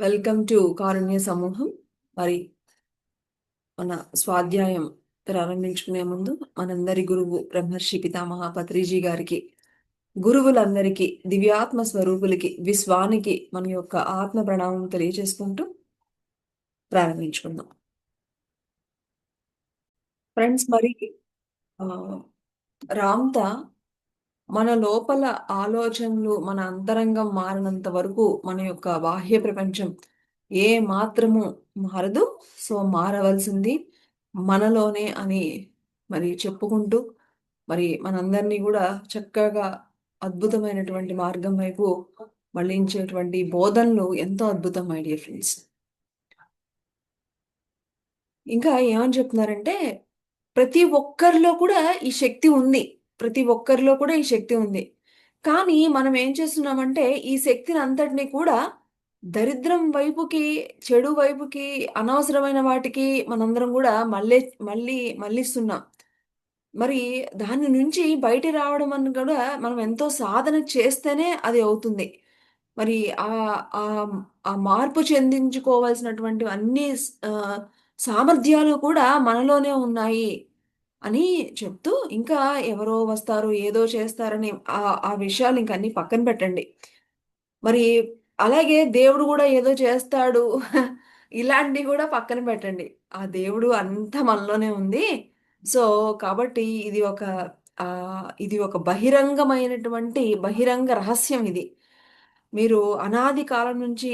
Welcome to కారుణ్య సమూహం. మరి మన స్వాధ్యాయం ప్రారంభించుకునే ముందు మనందరి గురువు బ్రహ్మర్షి పితామహ పత్రిజీ గారికి గురువులందరికీ దివ్యాత్మ స్వరూపులకి విశ్వానికి మన యొక్క ఆత్మ ప్రణామం తెలియజేసుకుంటూ ప్రారంభించుకుందాం. ఫ్రెండ్స్ మరి ఆ, రామ్తా మన లోపల ఆలోచనలు మన అంతరంగం మారినంత వరకు మన యొక్క బాహ్య ప్రపంచం ఏ మాత్రము మారదు. సో మారవలసింది మనలోనే అని మరి చెప్పుకుంటూ మరి మనందరినీ కూడా చక్కగా అద్భుతమైనటువంటి మార్గం వైపు మళ్ళించేటువంటి బోధనలు ఎంతో అద్భుతం మై డియర్ ఫ్రెండ్స్. ఇంకా ఏమని చెప్తున్నారంటే ప్రతి ఒక్కరిలో కూడా ఈ శక్తి ఉంది. ప్రతి ఒక్కరిలో కూడా ఈ శక్తి ఉంది. కానీ మనం ఏం చేస్తున్నామంటే ఈ శక్తిని అంతటిని కూడా దరిద్రం వైపుకి చెడు వైపుకి అనవసరమైన వాటికి మనందరం కూడా మళ్ళీ మళ్ళీ మళ్ళిస్తున్నాం. మరి దాని నుంచి బయట రావడం అని కూడా మనం ఎంతో సాధన చేస్తేనే అది అవుతుంది. మరి ఆ ఆ మార్పు చెందించుకోవాల్సినటువంటి అన్ని సామర్థ్యాలు కూడా మనలోనే ఉన్నాయి. అని చెప్తూ ఇంకా ఎవరో వస్తారు ఏదో చేస్తారని ఆ ఆ విషయాలు ఇంక అన్ని పక్కన పెట్టండి. మరి అలాగే దేవుడు కూడా ఏదో చేస్తాడు ఇలాంటివి కూడా పక్కన పెట్టండి. ఆ దేవుడు అంత మనలోనే ఉంది. సో కాబట్టి ఇది ఒక ఇది ఒక బహిరంగమైనటువంటి బహిరంగ రహస్యం ఇది. మీరు అనాది కాలం నుంచి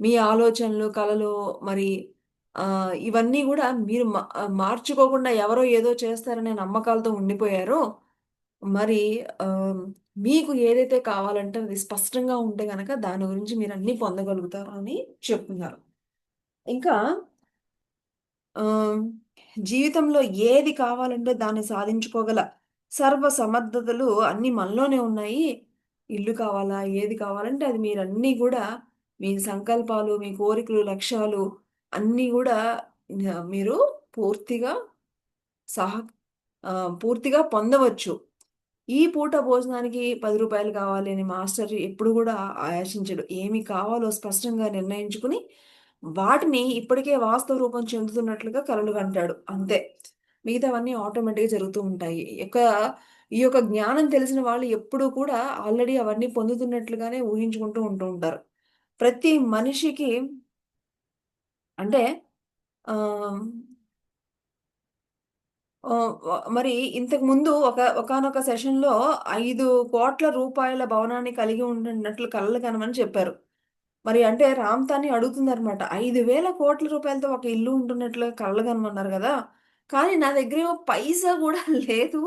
మీ ఆలోచనలు కళలు మరి ఇవన్నీ కూడా మీరు మా- మార్చుకోకుండా ఎవరో ఏదో చేస్తారనే నమ్మకాలతో ఉండిపోయారో మరి మీకు ఏదైతే కావాలంటే అది స్పష్టంగా ఉంటే కనుక దాని గురించి మీరు అన్నీ పొందగలుగుతారు అని చెప్తున్నారు. ఇంకా జీవితంలో ఏది కావాలంటే దాన్ని సాధించుకోగల సర్వ సమర్థతలు అన్నీ మనలోనే ఉన్నాయి. ఇల్లు కావాలా ఏది కావాలంటే అది మీరన్నీ కూడా మీ సంకల్పాలు మీ కోరికలు లక్ష్యాలు అన్నీ కూడా మీరు పూర్తిగా సహ పూర్తిగా పొందవచ్చు. ఈ పూట భోజనానికి పది రూపాయలు కావాలి అని మాస్టర్ ఎప్పుడు కూడా ఆయాచించడు ఏమి కావాలో స్పష్టంగా నిర్ణయించుకుని వాటిని ఇప్పటికే వాస్తవ రూపం చెందుతున్నట్లుగా కలలు కంటాడు. అంతే. మిగతావన్నీ ఆటోమేటిక్గా జరుగుతూ ఉంటాయి. యొక్క ఈ యొక్క జ్ఞానం తెలిసిన వాళ్ళు ఎప్పుడూ కూడా ఆల్రెడీ అవన్నీ పొందుతున్నట్లుగానే ఊహించుకుంటూ ఉంటూ ఉంటారు. ప్రతి మనిషికి అంటే మరి ఇంతకు ముందు ఒక ఒకానొక సెషన్లో ఐదు కోట్ల రూపాయల భవనాన్ని కలిగి ఉంటున్నట్లు కలలు కనమని చెప్పారు. మరి అంటే రామ్తాన్ని అడుగుతుందనమాట ఐదు వేల కోట్ల రూపాయలతో ఒక ఇల్లు ఉంటున్నట్లు కలలు కనమన్నారు కదా కానీ నా దగ్గర ఏమో పైసా కూడా లేదు.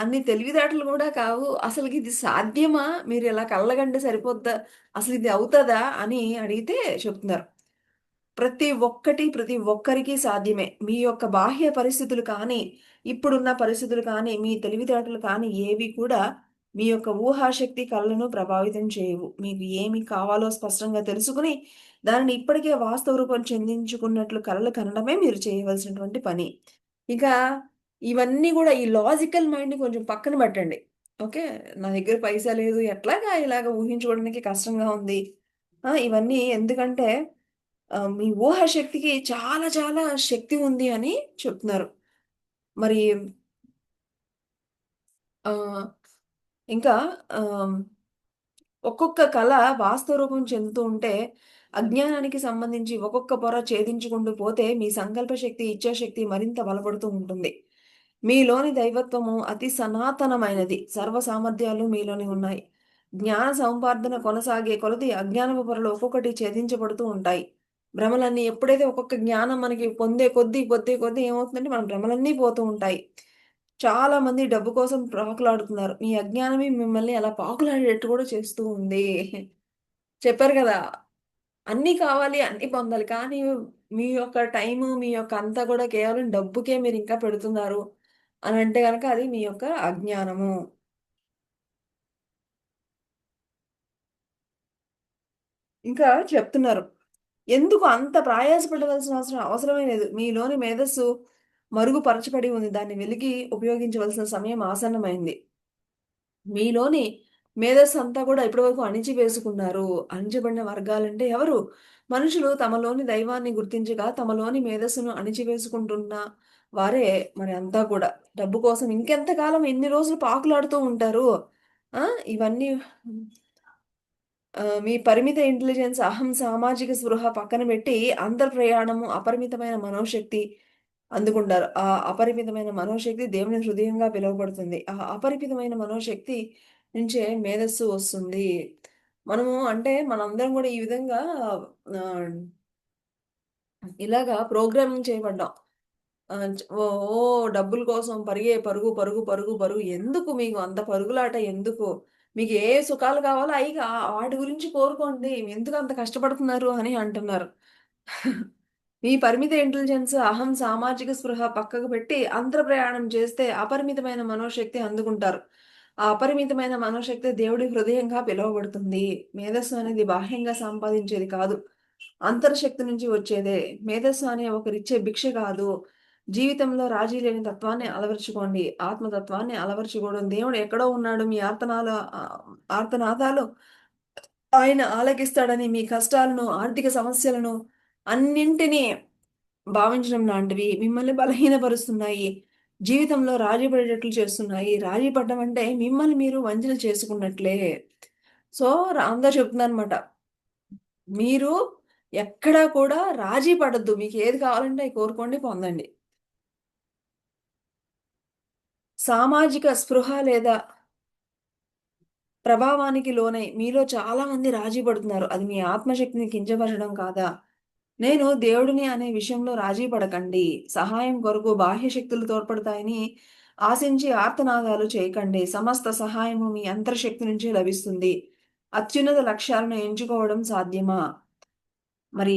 అన్ని తెలివితేటలు కూడా కావు. అసలు ఇది సాధ్యమా? మీరు ఇలా కళ్ళగంటే సరిపోద్దా? అసలు ఇది అవుతుందా? అని అడిగితే చెప్తున్నారు. ప్రతి ఒక్కటి ప్రతి ఒక్కరికి సాధ్యమే. మీ యొక్క బాహ్య పరిస్థితులు కానీ ఇప్పుడున్న పరిస్థితులు కానీ మీ తెలివితేటలు కానీ ఏవి కూడా మీ యొక్క ఊహాశక్తి కళ్ళను ప్రభావితం చేయవు. మీకు ఏమి కావాలో స్పష్టంగా తెలుసుకుని దానిని ఇప్పటికే వాస్తవ రూపం చెందించుకున్నట్లు కళలు కనడమే మీరు చేయవలసినటువంటి పని. ఇంకా ఇవన్నీ కూడా ఈ లాజికల్ మైండ్ని కొంచెం పక్కన పెట్టండి. ఓకే? నా దగ్గర పైసా లేదు. ఎట్లాగా ఇలాగ ఊహించుకోవడానికి కష్టంగా ఉంది? ఇవన్నీ ఎందుకంటే మీ ఊహ శక్తికి చాలా చాలా శక్తి ఉంది అని చెప్తున్నారు. మరి ఇంకా ఒక్కొక్క కళ వాస్తవ రూపం చెందుతూ ఉంటే అజ్ఞానానికి సంబంధించి ఒక్కొక్క పొర ఛేదించుకుంటూ పోతే మీ సంకల్ప శక్తి ఇచ్చాశక్తి మరింత బలపడుతూ ఉంటుంది. మీలోని దైవత్వము అతి సనాతనమైనది. సర్వ సామర్థ్యాలు మీలోని ఉన్నాయి. జ్ఞాన సంపార్ధన కొనసాగే కొలది అజ్ఞానపు పొరలు ఒక్కొక్కటి ఛేదించబడుతూ ఉంటాయి. భ్రమలన్నీ ఎప్పుడైతే ఒక్కొక్క జ్ఞానం మనకి పొందే కొద్దీ పొద్దే కొద్దీ ఏమవుతుందంటే మన భ్రమలన్నీ పోతూ ఉంటాయి. చాలా మంది డబ్బు కోసం పాకులాడుతున్నారు. మీ అజ్ఞానమే మిమ్మల్ని అలా పాకులాడేట్టు కూడా చేస్తూ ఉంది. చెప్పారు కదా అన్నీ కావాలి అన్నీ పొందాలి. కానీ మీ యొక్క టైము మీ యొక్క అంతా కూడా కేవలం డబ్బుకే మీరు ఇంకా పెడుతున్నారు అని అంటే కనుక అది మీ యొక్క అజ్ఞానము. ఇంకా చెప్తున్నారు. ఎందుకు అంత ప్రయాసపడవలసిన అవసరం అవసరమే లేదు. మీలోని మేధస్సు మరుగుపరచబడి ఉంది. దాన్ని వెలిగి ఉపయోగించవలసిన సమయం ఆసన్నమైంది. మీలోని మేధస్సు అంతా కూడా ఇప్పటివరకు అణిచివేసుకున్నారు. అణిచబడిన వర్గాలంటే ఎవరు? మనుషులు తమలోని దైవాన్ని గుర్తించగా తమలోని మేధస్సును అణిచివేసుకుంటున్న వారే మరి అంతా కూడా. డబ్బు కోసం ఇంకెంతకాలం ఎన్ని రోజులు పాకులాడుతూ ఉంటారు? ఇవన్నీ మీ పరిమిత ఇంటెలిజెన్స్ అహం సామాజిక స్పృహ పక్కన పెట్టి అంతర్ ప్రయాణము అపరిమితమైన మనోశక్తి అందుకుంటారు. ఆ అపరిమితమైన మనోశక్తి దేవుని హృదయంగా పిలువబడుతుంది. ఆ అపరిమితమైన మనోశక్తి నుంచే మేధస్సు వస్తుంది. మనము అంటే మనందరం కూడా ఈ విధంగా ఇలాగా ప్రోగ్రామింగ్ చేయబడ్డాం. ఓ ఓ, డబ్బుల కోసం పరిగే పరుగు పరుగు పరుగు పరుగు ఎందుకు మీకు అంత పరుగులాట ఎందుకు? మీకు ఏ సుఖాలు కావాలో అవి వాటి గురించి కోరుకోండి. ఎందుకు అంత కష్టపడుతున్నారు అని అంటున్నారు. మీ పరిమిత ఇంటెలిజెన్స్ అహం సామాజిక స్పృహ పక్కకు పెట్టి అంతర ప్రయాణం చేస్తే అపరిమితమైన మనోశక్తి అందుకుంటారు. ఆ అపరిమితమైన మనోశక్తి దేవుడి హృదయంగా పిలువబడుతుంది. మేధస్సు అనేది బాహ్యంగా సంపాదించేది కాదు. అంతర్శక్తి నుంచి వచ్చేదే. మేధస్సు అనే ఒకరిచ్చే భిక్ష కాదు. జీవితంలో రాజీ లేని తత్వాన్ని అలవర్చుకోండి. ఆత్మతత్వాన్ని అలవర్చుకోవడం. దేవుడు ఎక్కడో ఉన్నాడు. మీ ఆర్తనాలు ఆర్తనాదాలు ఆయన ఆలకిస్తాడని మీ కష్టాలను ఆర్థిక సమస్యలను అన్నింటినీ భావించడం లాంటివి మిమ్మల్ని బలహీనపరుస్తున్నాయి. జీవితంలో రాజీ పడేటట్లు చేస్తున్నాయి. రాజీ పడడం అంటే మిమ్మల్ని మీరు వంచన చేసుకున్నట్లే. సో అందరూ చెప్తుందనమాట మీరు ఎక్కడా కూడా రాజీ పడద్దు. మీకు ఏది కావాలంటే కోరుకోండి పొందండి. సామాజిక స్పృహ లేదా ప్రభావానికి లోనై మీలో చాలా మంది రాజీ పడుతున్నారు. అది మీ ఆత్మశక్తిని కించపరచడం కాదా? నేను దేవుడిని అనే విషయంలో రాజీ పడకండి. సహాయం కొరకు బాహ్య శక్తులు తోడ్పడతాయని ఆశించి ఆర్తనాదాలు చేయకండి. సమస్త సహాయము మీ అంతర్శక్తి నుంచి లభిస్తుంది. అత్యున్నత లక్ష్యాలను ఎంచుకోవడం సాధ్యమా? మరి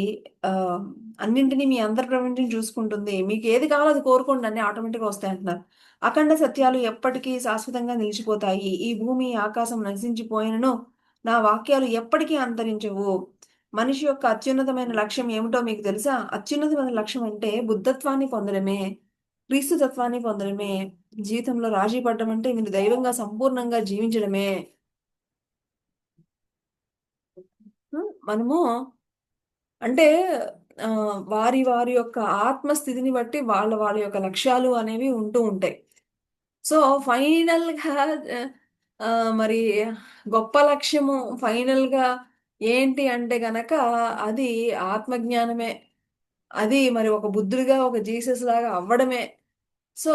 అన్నింటినీ మీ అంతర్ప్రపంచం చూసుకుంటుంది. మీకు ఏది కావాలో అది కోరుకోండి అన్ని ఆటోమేటిక్గా వస్తాయి అంటున్నారు అఖండ సత్యాలు ఎప్పటికీ శాశ్వతంగా నిలిచిపోతాయి. ఈ భూమి ఆకాశం నశించిపోయినను నా వాక్యాలు ఎప్పటికీ అంతరించవు. మనిషి యొక్క అత్యున్నతమైన లక్ష్యం ఏమిటో మీకు తెలుసా? అత్యున్నతమైన లక్ష్యం అంటే బుద్ధత్వాన్ని పొందడమే క్రీస్తు తత్వాన్ని పొందడమే. జీవితంలో రాజీ పడడం అంటే మీరు దైవంగా సంపూర్ణంగా జీవించడమే. మనము అంటే వారి వారి యొక్క ఆత్మస్థితిని బట్టి వాళ్ళ వాళ్ళ యొక్క లక్ష్యాలు అనేవి ఉంటూ ఉంటాయి. సో ఫైనల్గా మరి గొప్ప లక్ష్యము ఫైనల్గా ఏంటి అంటే గనక అది ఆత్మజ్ఞానమే. అది మరి ఒక బుద్ధుడిగా ఒక జీసస్ లాగా అవ్వడమే. సో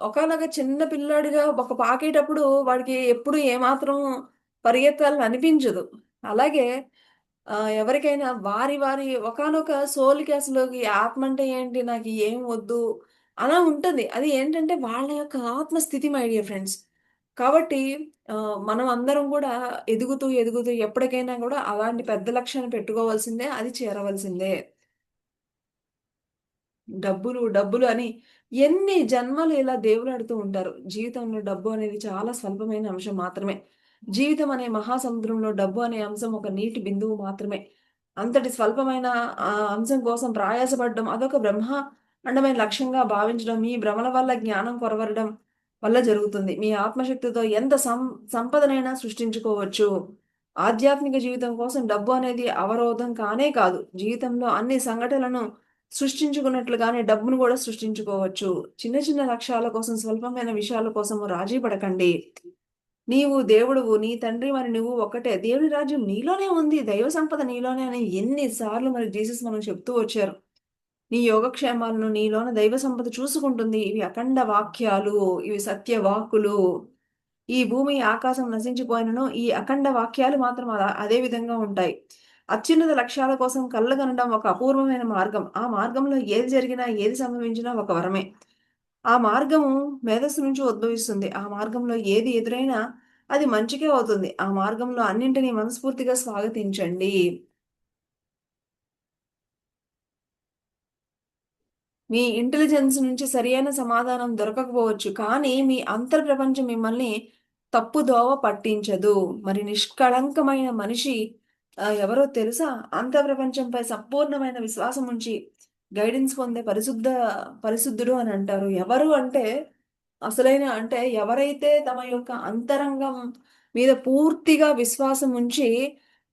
ఒకనొక చిన్న పిల్లాడిగా ఒక పాకేటప్పుడు వాడికి ఎప్పుడు ఏమాత్రం పరిగెత్తాలని అనిపించదు. అలాగే ఆ, ఎవరికైనా వారి వారి ఒకానొక సోల్కి అసలు ఈ ఆత్మ అంటే ఏంటి? నాకు ఏం వద్దు? అలా ఉంటుంది. అది ఏంటంటే వాళ్ళ యొక్క ఆత్మస్థితి మై డియర్ ఫ్రెండ్స్. కాబట్టి మనం అందరం కూడా ఎదుగుతూ ఎదుగుతూ ఎప్పటికైనా కూడా అలాంటి పెద్ద లక్ష్యాన్ని పెట్టుకోవాల్సిందే అది చేరవలసిందే. డబ్బులు డబ్బులు అని ఎన్ని జన్మలు ఇలా దేవులాడుతూ ఉంటారు. జీవితంలో డబ్బు అనేది చాలా స్వల్పమైన అంశం మాత్రమే. జీవితం అనే మహాసముద్రంలో డబ్బు అనే అంశం ఒక నీటి బిందువు మాత్రమే. అంతటి స్వల్పమైన ఆ అంశం కోసం ప్రయాసపడడం అదొక బ్రహ్మాండమైన లక్ష్యంగా భావించడం మీ భ్రమల వల్ల జ్ఞానం కొరవరడం వల్ల జరుగుతుంది. మీ ఆత్మశక్తితో ఎంత సం సంపదనైనా సృష్టించుకోవచ్చు. ఆధ్యాత్మిక జీవితం కోసం డబ్బు అనేది అవరోధం కానే కాదు. జీవితంలో అన్ని సంఘటనలను సృష్టించుకున్నట్లుగానే డబ్బును కూడా సృష్టించుకోవచ్చు. చిన్న చిన్న లక్ష్యాల కోసం స్వల్పమైన విషయాల కోసం రాజీ పడకండి. నీవు దేవుడువు నీ తండ్రి మరి నువ్వు ఒకటే దేవుడి రాజ్యం నీలోనే ఉంది దైవ సంపద నీలోనే అని ఎన్నిసార్లు మరి జీసస్ మనం చెప్తూ వచ్చారు. నీ యోగక్షేమాలను నీలోన దైవ సంపద చూసుకుంటుంది. ఇవి అఖండ వాక్యాలు ఇవి సత్య వాక్కులు. ఈ భూమి ఆకాశం నశించిపోయినను ఈ అఖండ వాక్యాలు మాత్రం అలా అదే విధంగా ఉంటాయి. అత్యున్నత లక్ష్యాల కోసం కళ్ళగనడం ఒక అపూర్వమైన మార్గం. ఆ మార్గంలో ఏది జరిగినా ఏది సంభవించినా ఒక వరమే. ఆ మార్గము మేధస్సు నుంచి ఉద్భవిస్తుంది. ఆ మార్గంలో ఏది ఎదురైనా అది మంచికే అవుతుంది. ఆ మార్గంలో అన్నింటినీ మనస్ఫూర్తిగా స్వాగతించండి. మీ ఇంటెలిజెన్స్ నుంచి సరియైన సమాధానం దొరకకపోవచ్చు కానీ మీ అంతర్ ప్రపంచం మిమ్మల్ని తప్పుదోవ పట్టించదు. మరి నిష్కళంకమైన మనిషి ఎవరో తెలుసా? అంతర్ ప్రపంచంపై సంపూర్ణమైన విశ్వాసం ఉంచి గైడెన్స్ పొందే పరిశుద్ధ పరిశుద్ధుడు అని అంటారు. ఎవరు అంటే అసలైన అంటే ఎవరైతే తమ యొక్క అంతరంగం మీద పూర్తిగా విశ్వాసం ఉంచి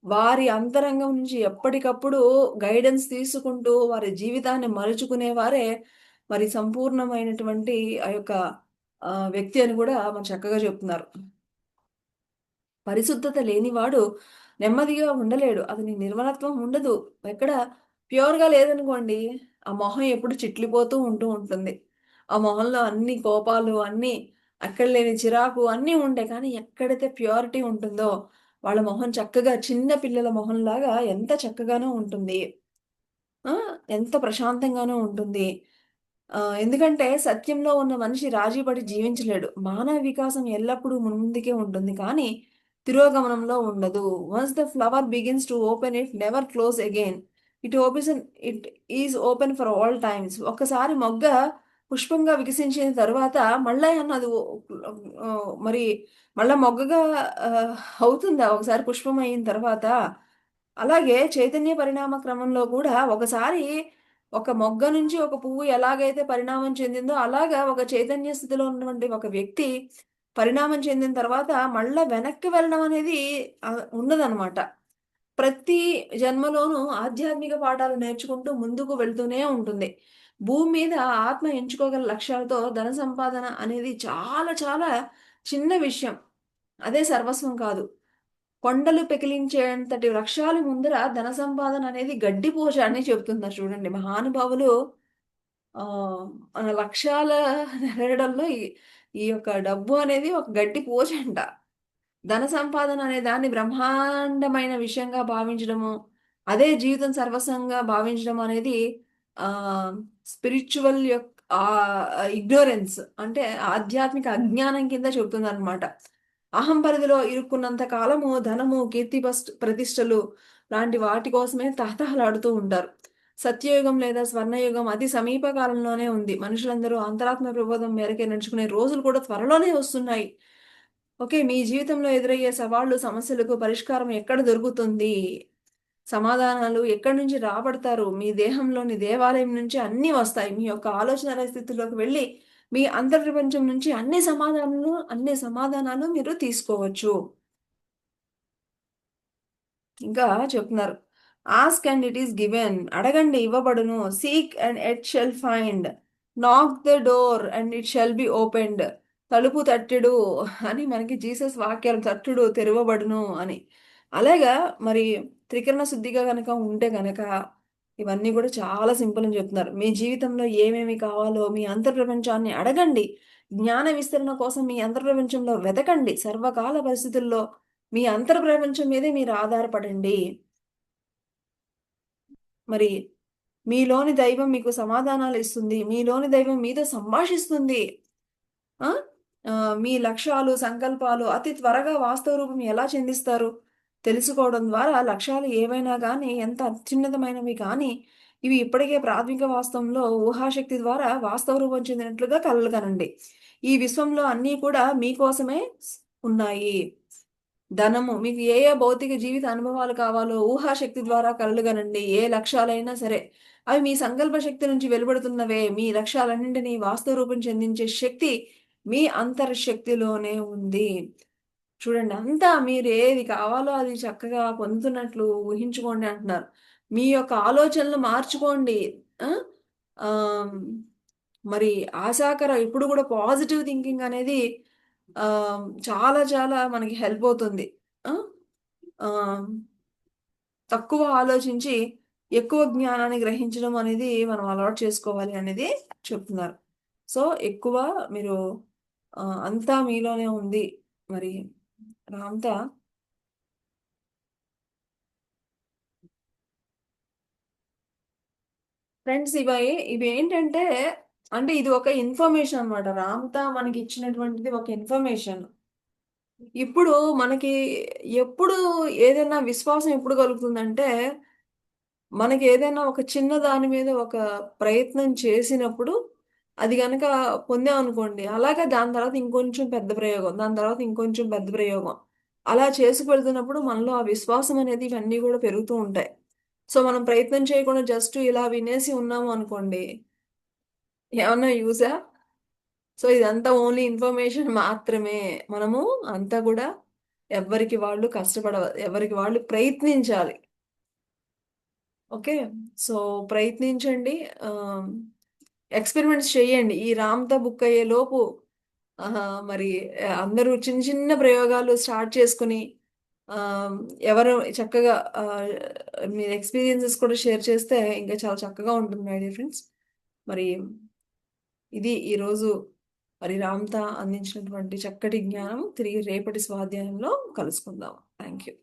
వారి అంతరంగం నుంచి ఎప్పటికప్పుడు గైడెన్స్ తీసుకుంటూ వారి జీవితాన్ని మలుచుకునేవారే మరి సంపూర్ణమైనటువంటి ఆ యొక్క వ్యక్తి అని కూడా మనం చక్కగా చెప్తున్నారు. పరిశుద్ధత లేనివాడు నెమ్మదిగా ఉండలేడు. అతని నిర్మలత్వం ఉండదు. ఎక్కడ ప్యూర్గా లేదనుకోండి ఆ మొహం ఎప్పుడు చిట్లిపోతూ ఉంటూ ఉంటుంది. ఆ మొహంలో అన్ని కోపాలు అన్నీ అక్కడ లేని చిరాకు అన్నీ ఉంటాయి. కానీ ఎక్కడైతే ప్యూరిటీ ఉంటుందో వాళ్ళ మొహం చక్కగా చిన్న పిల్లల మొహంలాగా ఎంత చక్కగానో ఉంటుంది. ఎంత ప్రశాంతంగానూ ఉంటుంది. ఎందుకంటే సత్యంలో ఉన్న మనిషి రాజీపడి జీవించలేడు. మానవ వికాసం ఎల్లప్పుడూ ముందుకే ఉంటుంది. కానీ తిరోగమనంలో ఉండదు. Once the flower begins to open it never close again it opens it is open for all times ఒకసారి మొగ్గ పుష్పంగా వికసించిన తర్వాత మళ్ళీ అన్నది మరి మళ్ళా మొగ్గగా అవుతుందా? ఒకసారి పుష్పం అయిన తర్వాత. అలాగే చైతన్య పరిణామ క్రమంలో కూడా ఒకసారి ఒక మొగ్గ నుంచి ఒక పువ్వు ఎలాగైతే పరిణామం చెందిందో అలాగా ఒక చైతన్య స్థితిలో ఉన్నటువంటి ఒక వ్యక్తి పరిణామం చెందిన తర్వాత మళ్ళా వెనక్కి వెళ్ళడం అనేది ఉండదనమాట ప్రతి జన్మలోనూ ఆధ్యాత్మిక పాఠాలు నేర్చుకుంటూ ముందుకు వెళ్తూనే ఉంటుంది. భూమి మీద ఆత్మ ఎంచుకోగల లక్ష్యాలతో ధన సంపాదన అనేది చాలా చాలా చిన్న విషయం. అదే సర్వస్వం కాదు. కొండలు పెకిలించేంతటి వృక్షాలు ముందర ధన సంపాదన అనేది గడ్డి అని చెబుతున్నారు చూడండి. మహానుభావులు మన లక్ష్యాల నెరడంలో ఈ యొక్క డబ్బు అనేది ఒక గడ్డి పోచ అంట. ధన సంపాదన అనే దాన్ని బ్రహ్మాండమైన విషయంగా భావించడము అదే జీవితం సర్వస్వంగా భావించడం అనేది స్పిరిచువల్ యొక్క ఇగ్నోరెన్స్ అంటే ఆధ్యాత్మిక అజ్ఞానం కింద చెబుతుంది అనమాట అహం పరిధిలో ఇరుక్కున్నంత కాలము ధనము కీర్తి ప్రతిష్టలు లాంటి వాటి కోసమే తహతహలాడుతూ ఉంటారు. సత్యయుగం లేదా స్వర్ణయుగం అతి సమీప కాలంలోనే ఉంది. మనుషులందరూ అంతరాత్మ ప్రబోధం మేరకే నడుచుకునే రోజులు కూడా త్వరలోనే వస్తున్నాయి. ఓకే మీ జీవితంలో ఎదురయ్యే సవాళ్ళు సమస్యలకు పరిష్కారం ఎక్కడ దొరుకుతుంది? సమాధానాలు ఎక్కడి నుంచి రాబడతారు? మీ దేహంలోని దేవాలయం నుంచి అన్నీ వస్తాయి. మీ యొక్క ఆలోచన స్థితిలోకి వెళ్ళి మీ అంతర్ప్రపంచం నుంచి అన్ని సమాధానాలు అన్ని సమాధానాలు మీరు తీసుకోవచ్చు. ఇంకా చెప్తున్నారు. Ask and it is given అడగండి ఇవ్వబడును. Seek and ye shall find knock the door and it shall be opened తలుపు తట్టుడు అని మనకి జీసస్ వాక్యాలు తట్టుడు తెరవబడును అని. అలాగా మరి త్రికరణ శుద్ధిగా కనుక ఉంటే కనుక ఇవన్నీ కూడా చాలా సింపుల్ అని చెప్తున్నారు. మీ జీవితంలో ఏమేమి కావాలో మీ అంతర్ప్రపంచాన్ని అడగండి. జ్ఞాన విస్తరణ కోసం మీ అంతర్ప్రపంచంలో వెతకండి. సర్వకాల పరిస్థితుల్లో మీ అంతర్ప్రపంచం మీదే మీరు ఆధారపడండి. మరి మీలోని దైవం మీకు సమాధానాలు ఇస్తుంది. మీలోని దైవం మీతో సంభాషిస్తుంది. మీ లక్ష్యాలు సంకల్పాలు అతి త్వరగా వాస్తవ రూపం ఎలా చెందిస్తారు? తెలుసుకోవడం ద్వారా లక్ష్యాలు ఏవైనా కానీ ఎంత అత్యున్నతమైనవి కానీ ఇవి ఇప్పటికే ప్రాథమిక వాస్తవంలో ఊహాశక్తి ద్వారా వాస్తవ రూపం చెందినట్లుగా కలగనండి. ఈ విశ్వంలో అన్నీ కూడా మీకోసమే ఉన్నాయి. ధనము మీకు ఏ ఏ భౌతిక జీవిత అనుభవాలు కావాలో ఊహాశక్తి ద్వారా కలలుగనండి ఏ లక్ష్యాలైనా సరే. అవి మీ సంకల్ప శక్తి నుంచి వెలువడుతున్నవే. మీ లక్ష్యాలన్నింటినీ వాస్తవ రూపం చెందించే శక్తి మీ అంతర్శక్తిలోనే ఉంది. చూడండి అంతా మీరు ఏది కావాలో అది చక్కగా పొందుతున్నట్లు ఊహించుకోండి అంటున్నారు. మీ యొక్క ఆలోచనలు మార్చుకోండి. మరి ఆశాకర ఇప్పుడు కూడా పాజిటివ్ థింకింగ్ అనేది చాలా చాలా మనకి హెల్ప్ అవుతుంది. తక్కువ ఆలోచించి ఎక్కువ జ్ఞానాన్ని గ్రహించడం అనేది మనం అలవాటు చేసుకోవాలి అనేది చెప్తున్నారు. సో ఎక్కువ మీరు అంతా మీలోనే ఉంది. మరి రామ్తా? ఫ్రెండ్స్ ఇవి ఇవి ఏంటంటే అంటే ఇది ఒక ఇన్ఫర్మేషన్ అనమాట రామ్తా మనకి ఇచ్చినటువంటిది ఒక ఇన్ఫర్మేషన్. ఇప్పుడు మనకి ఎప్పుడు ఏదైనా విశ్వాసం ఎప్పుడు కలుగుతుందంటే మనకి ఏదైనా ఒక చిన్న దాని మీద ఒక ప్రయత్నం చేసినప్పుడు అది కనుక పొందామనుకోండి అలాగే దాని తర్వాత ఇంకొంచెం పెద్ద ప్రయోగం దాని తర్వాత ఇంకొంచెం పెద్ద ప్రయోగం. అలా చేసుకు వెళ్తున్నప్పుడు మనలో ఆ విశ్వాసం అనేది ఇవన్నీ కూడా పెరుగుతూ ఉంటాయి. సో మనం ప్రయత్నం చేయకుండా జస్ట్ ఇలా వినేసి ఉన్నాము అనుకోండి ఏమన్నా యూజా సో ఇదంతా ఓన్లీ ఇన్ఫర్మేషన్ మాత్రమే. మనము అంతా కూడా ఎవరికి వాళ్ళు కష్టపడ ఎవరికి వాళ్ళు ప్రయత్నించాలి. ఓకే? సో ప్రయత్నించండి. ఎక్స్పెరిమెంట్స్ చేయండి ఈ రామ్తా బుక్ అయ్యే లోపు మరి అందరూ చిన్న చిన్న ప్రయోగాలు స్టార్ట్ చేసుకుని ఎవరు చక్కగా మీ ఎక్స్పీరియన్సెస్ కూడా షేర్ చేస్తే ఇంకా చాలా చక్కగా ఉంటుంది మై డియర్ ఫ్రెండ్స్. మరి ఇది ఈరోజు మరి రామ్తా అందించినటువంటి చక్కటి జ్ఞానం. తిరిగి రేపటి స్వాధ్యాయంలో కలుసుకుందాం. Thank you